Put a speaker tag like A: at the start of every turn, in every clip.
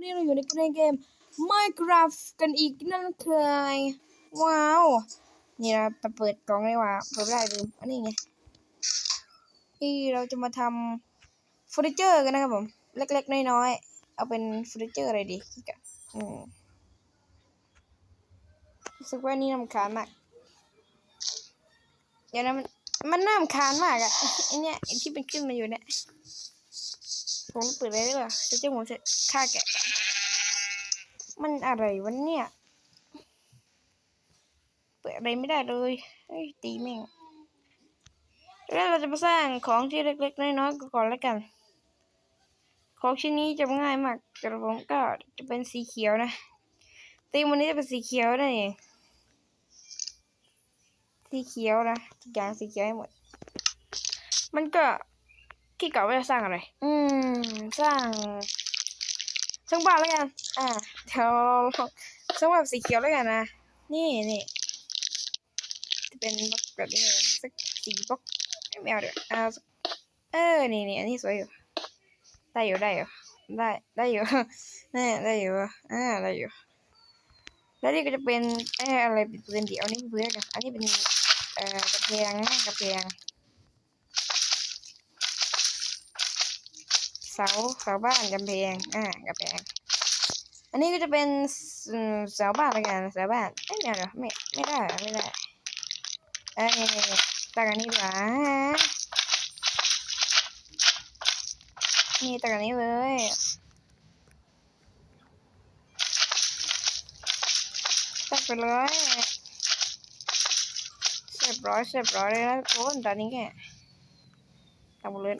A: วันนี้เราอยู่ในเกม Minecraft กันอีกนั่นเคยว้าว นี่เราไปเปิดกล่องเลยว่าเปิดไม่ได้ลืมอันนี้ไงนี่เราจะมาทำเฟอร์นิเจอร์กันนะครับผม เล็กๆ น้อยๆ เอาเป็นเฟอร์นิเจอร์อะไรดีกันอืมรู้สึกว่านี่นำคาญมากเดี๋ยวนะมันมันน่ารำคาญมากอะไอเนี้ยไอที่เป็นขึ้นมาอยู่เนี่ย ผมเปิดเลยดีกว่าจะเจ้าผมจะฆ่าแกะมันอะไรวะเนี่ย เปิดอะไรไม่ได้เลยเฮ้ยตีแม่งแล้วเราจะมาสร้างของที่เล็กๆน้อยๆก่อนแล้วกัน ของชิ้นนี้จะง่ายมากแต่ผมก็จะเป็นสีเขียวนะตีมวันนี้จะเป็นสีเขียวนั่นเองสีเขียวนะทุกอย่างสีเขียวให้หมด มันก็ ที่เก่าว่าจะสร้างอะไร อืม สร้างสร้างบ้านแล้วกัน อ่าเดี๋ยวเรางสร้างแบบสีเขียวแล้วกันนะ นี่นี่จะเป็นบล็อกแบบนี้สักสีบล็อกไม่เอาเดี๋ยวเอาเออ นี่นี่อันนี้สวยอยู่ ได้อยู่ได้อยู่ ได้ ได้อยู่นี่ได้อยู่ อ่า ได้อยู่ แล้วนี่ก็จะเป็นเอออะไรเป็นเดี่ยวนี่เป็นปืนกันอันนี้เป็น เอ่อกระเพงนะกระเพียง เสาเสาบ้านกำแพงอ่ากำแพงอันนี้ก็จะเป็นเสาบ้านละกันเสาบ้านไม่เอาเหรอไม่ไม่ได้ไม่ได้เอ้ยตั้งอันนี้ดีกว่านี่ตั้งอันนี้เลยตั้งไปเลยเสร็จร้อยเสร็จร้อยเลยนะทุกคนตอนนี้แค่ทำหมดเลย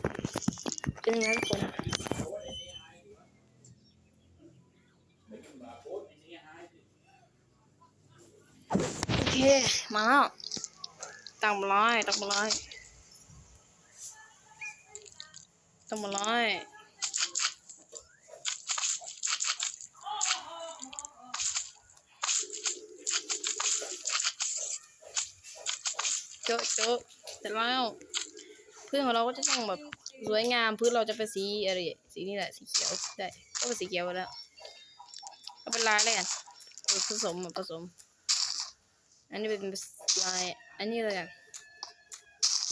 A: จริงนะทุกคน โอเค มาแล้วตั้งมาเลยตั้งมาเลยตั้งมาเลยโจ๊ะโจ๊ะเสร็จแล้วพื้นของเราก็จะต้องแบบสวยงามพื้นเราจะเป็นสีอะไรสีนี่แหละสีเขียวได้ก็เป็นสีเขียวแล้ว เป็นลายเลยกันผสมอะผสม อันนี้เป็นลาย อันนี้เลยอะ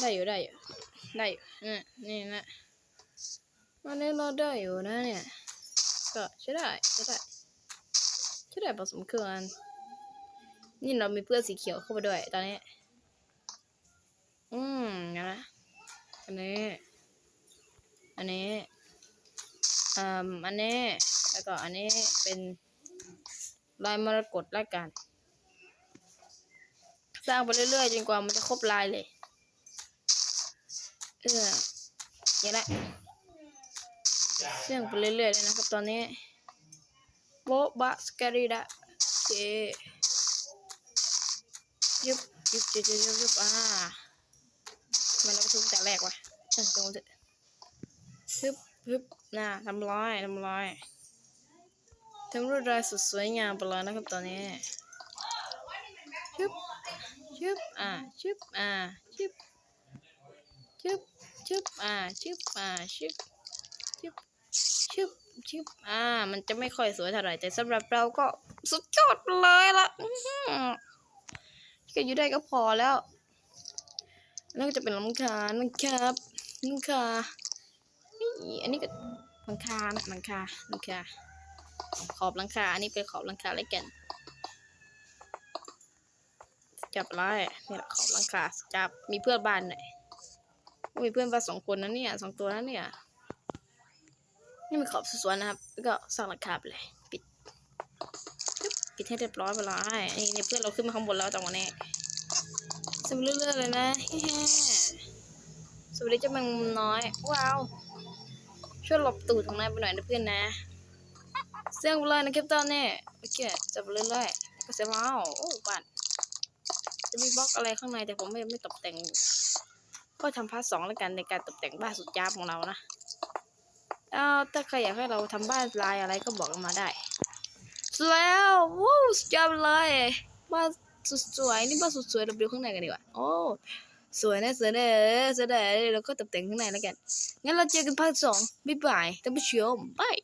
A: ได้อยู่ได้อยู่ได้อยู่นี่นี่นะอันนี้เราได้อยู่นะเนี่ยก็ใช้ได้ใช้ได้ใช้ได้พอสมเควรนี่เรามีเพื่อนสีเขียวเข้าไปด้วยตอนนี้ อืมนะอันนี้ อันนี้อ่าอันนี้แล้วก็อันนี้เป็น ลายมรกตแล้วกัน สร้างไปเรื่อยๆจนกว่ามันจะครบลายเลย เอออย่างละสร้างไปเรื่อยๆเลยนะครับตอนนี้โบบะสการิดะเจยุบยุบยุบยุบยุบยุบอ่ามันเราทุกแต่แรกว่ะเออตรงเถอะฮึบฮึบน่าทำร้อยทำร้อย ทำรวดลายสุดสวยงามไปเลยนะครับตอนนี้ฮึบชึบอ่าชึบอ่าชึบชึบชึบอ่าชึบอ่าชึบชึบชึบชึบอ่า มันจะไม่ค่อยสวยเท่าไหร่แต่สำหรับเราก็สุดยอดไปเลยละอื้อหือแค่อยู่ได้ก็พอแล้ว แล้วก็จะเป็นหลังคาหลังคาหลังคานี่อันนี้ก็หลังคานะหลังคาหลังคา ขอบหลังคา อันนี้เป็นขอบหลังคาเลยกัน จับไล่นี่แหละขอบหลังคา จับ มีเพื่อนบ้านหน่อยมีเพื่อนบ้านสองคนนะเนี่ยสองตัวนะเนี่ย นี่เป็นขอบสวยๆนะครับ แล้วก็สร้างหลังคาไปเลย ปิด ปิดให้เรียบร้อยไปเลยนี่นี่เพื่อนเราขึ้นมาข้างบนแล้วจังหวะนี้สำเรื่อยๆเลยนะเฮ้ๆสวัสดีเจ้าแมงมุมน้อย ว้าว ช่วยหลบตูดของนายไปหน่อยนะเพื่อนนะ เสียงไปเลยนะครับตอนนี้โอเคจับไปเรื่อยๆก็เสร็จแล้วโอ้บ้านจะมีบล็อกอะไรข้างในแต่ผมไม่ไม่ตกแต่ง ก็ทำพาร์ทสองแล้วกันในการตกแต่งบ้านสุดยาบของเรานะเอาถ้าใครอยากให้เราทำบ้านลายอะไรก็บอกมาได้แล้วว้าวสุดยอดเลยบ้านสุดสวยนี่บ้านสุดสวยเราไปดูข้างในกันดีกว่าโอ้สวยนะสวยนะสวยนะเราก็ตกแต่งข้างในแล้วกันงั้นเราเจอกันพาร์ทสองบ๊ายบายท่านผู้ชมบาย